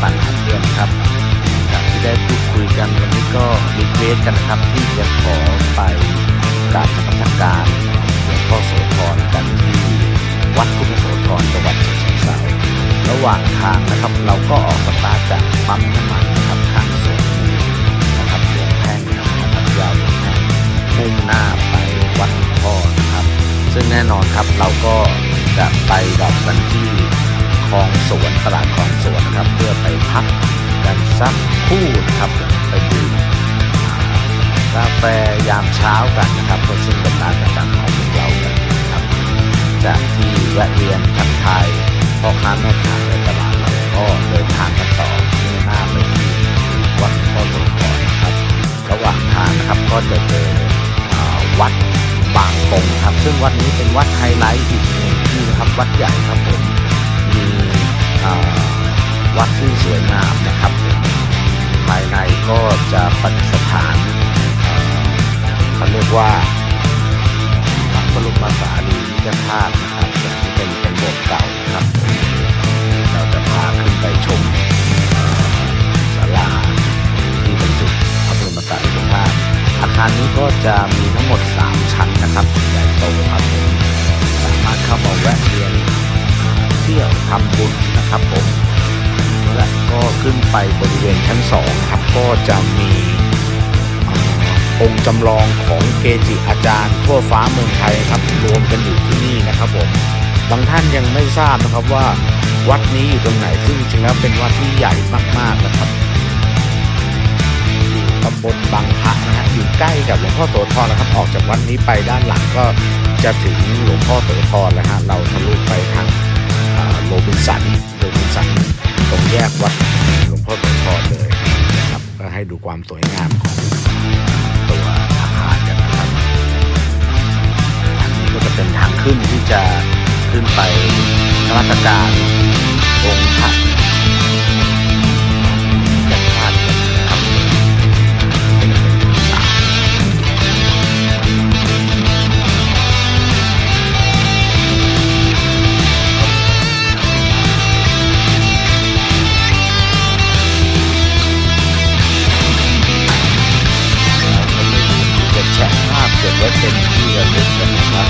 ปันหัดเรียนครับจากที่ได้พูดคุยกันวันนี้ก็รีเควสกันนะครับที่จะขอไปกราบนมัสการหลวงพ่อโสธรกันที่วัดพุทธโสธรจังหวัดฉะเชิงเทราระหว่างทางนะครับเราก็ออกสตาร์ทจากปั๊มน้ำมันนะครับข้างสวนนะครับหลวงแพ่งนะครับยาวหลวงแพ่งมุ่งหน้าไปวัดพ่อนะครับ ซึ่งแน่นอนครับเราก็จะไปดับกันที่คลองสวนตลาดคลองสวนนะครับ สักคู่นะครับไปดื่มกาแฟยามเช้ากันนะครับก็ซึ่งเป็นร้านประจำของเรากันนะครับ จากที่แวะเวียนทักทายพ่อค้าแม่ค้าในตลาดเราก็เดินทางกันต่อมุ่งหน้าไปที่วัดพ่อหลวงพ่อนะครับ ระหว่างทางนะครับก็จะเจอวัดบางปงครับ ซึ่งวัดนี้เป็นวัดไฮไลท์อีกหนึ่งที่นะครับวัดใหญ่ครับผมมีวัดที่สวยงามนะครับ ภายในก็จะประดิษฐานเขาเรียกว่าพระบรมสารีริกธาตุนะครับซึ่เป็นเป็นโบสถ์เก่านะครับ เราจะพาขึ้นไปชมศาลาที่บรรจุพระบรมสารีริกธาตุอาคารนี้ก็จะมีทั้งหมด 3 ชั้นนะครับใหญ่โตครับผมสามารถเข้ามาแวะเวียนเที่ยวทำบุญนะครับผม ขึ้นไปบริเวณชั้น2ครับก็จะมีองค์จำลองของเกจิอาจารย์ทั่วฟ้าเมืองไทยครับรวมกันอยู่ที่นี่นะครับผมบางท่านยังไม่ทราบนะครับว่าวัดนี้อยู่ตรงไหนซึ่งจริงแล้วเป็นวัดที่ใหญ่มากๆนะครับอยู่ตำบลบางพระนะฮะอยู่ใกล้กับหลวงพ่อโสธรนะครับ ออกจากวัดนี้ไปด้านหลังก็จะถึงหลวงพ่อโสธรแล้วฮะเราทะลุไปทางโรบินสันโรบินสันตรงแยกวัด ให้ดูความสวยงามของตัวอาคารกันนะครับอันนี้ก็จะเป็นทางขึ้นที่จะขึ้นไปนมัตการองค์พระ ได้เป็นที่ระลึกกันนะครับ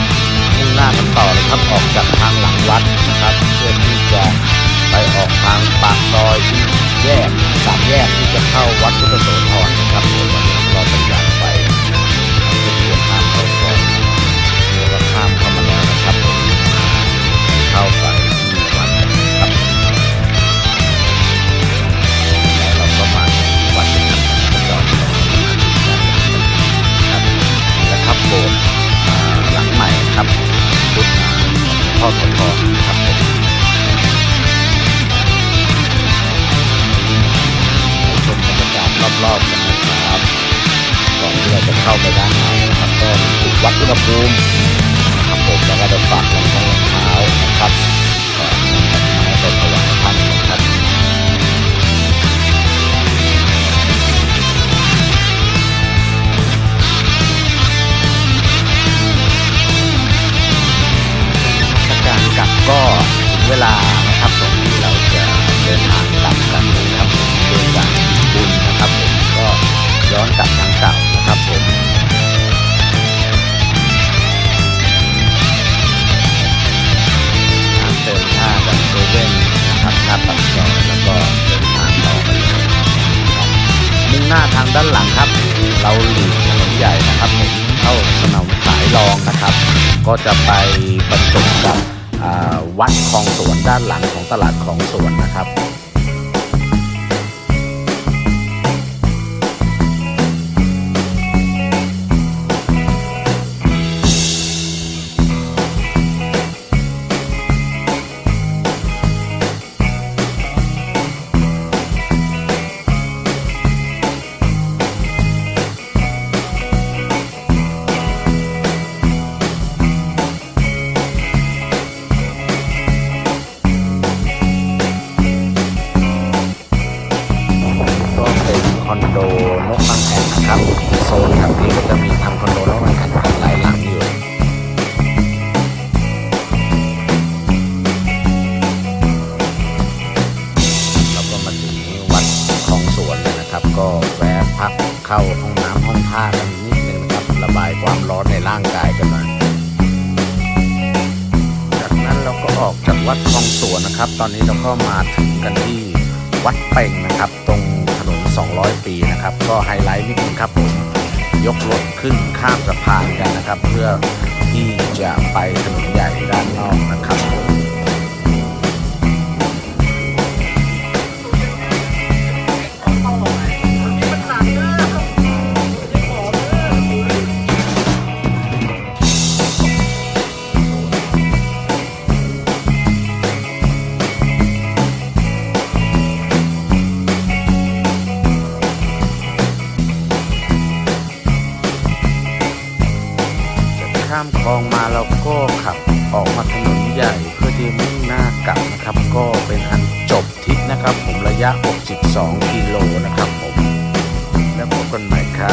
มุ่งหน้ากันต่อเลยครับออกจากทางหลังวัดนะครับ เพื่อที่จะไปออกทางปากซอยที่แยกสามแยกที่จะเข้าวัดพุทธโสธร อุณหภูมิครับผมแล้วก็จะฝากรองเท้ารองเท้านะครับาทางด้านหลังครับ เราหลีกถนนใหญ่นะครับผมเข้าถนนสายรองนะครับ ก็จะไปบรรจบกับวัดคลองสวนด้านหลังของตลาดคลองสวนนะครับ เข้าห้องน้ำห้องท่ากันนิดนึงนะครับระบายความร้อนในร่างกายกันหน่อยจากนั้นเราก็ออกจากวัดคลองสวนนะครับ ตอนนี้เราก็มาถึงกันที่วัดเป่งนะครับ ตรงถนน 200 ปีนะครับ ก็ไฮไลท์นิดนึงครับผมยกรถขึ้นข้ามสะพานกันนะครับ เพื่อที่จะไปถนนใหญ่ด้านนอกนะครับ องมาเราก็ขับออกมาถนนใหญ่เพื่อที่มุ่งหน้ากลับนะครับ ก็เป็นอันจบทริปนะครับ ผมระยะ 62 กิโลนะครับผม แล้วพบกันใหม่ครับ